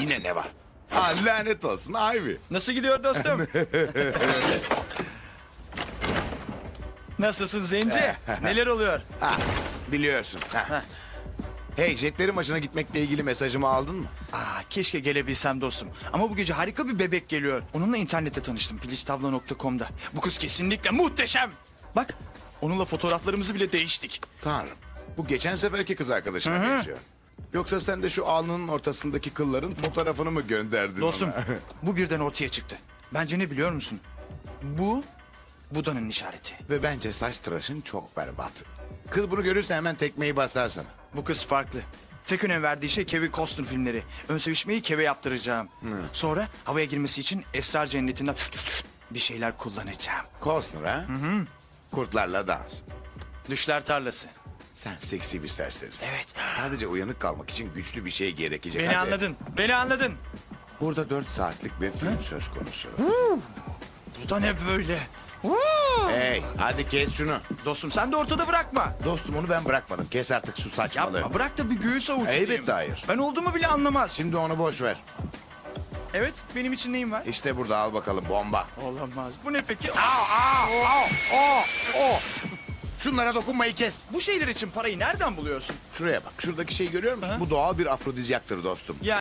Yine ne var? Ha lanet olsun Ivy. Nasıl gidiyor dostum? Nasılsın Zenci? Neler oluyor? Ha biliyorsun. Ha. Hey jetlerin maçına gitmekle ilgili mesajımı aldın mı? Aa, keşke gelebilsem dostum. Ama bu gece harika bir bebek geliyor. Onunla internette tanıştım. Piliçtavla.com'da. Bu kız kesinlikle muhteşem. Bak onunla fotoğraflarımızı bile değiştik. Tanrım. Bu geçen seferki kız arkadaşına benziyor. Yoksa sen de şu alnının ortasındaki kılların fotoğrafını mı gönderdin Dostum ona? bu birden ortaya çıktı. Bence ne biliyor musun? Bu Buda'nın işareti. Ve bence saç tıraşın çok berbat. Kız bunu görürse hemen tekmeyi basar sana. Bu kız farklı. Tek önem verdiği şey Kevin Costner filmleri. Ön sevişmeyi Keve yaptıracağım. Sonra havaya girmesi için esrar cennetinden fışt fışt fışt bir şeyler kullanacağım. Costner ha? Kurtlarla dans. Düşler tarlası. Sen seksi bir serserisin. Evet. Sadece uyanık kalmak için güçlü bir şey gerekecek. Beni Hadi. anladın. Beni anladın. Burada dört saatlik bir film söz konusu. Bu da ne böyle? hey hadi kes şunu. Dostum sen de ortada bırakma. Dostum onu ben bırakmadım. Kes artık şu saçmalığı. Yapma bırak da bir göğüs avuçlayayım. Elbette hayır. Ben olduğumu bile anlamaz. Şimdi onu boş ver. Evet benim için neyim var? İşte burada al bakalım bomba. Olamaz. Bu ne peki? Şunlara dokunmayı kes. Bu şeyler için parayı nereden buluyorsun? Şuraya bak. Şuradaki şeyi görüyor musun? Bu doğal bir afrodizyaktır dostum. Ya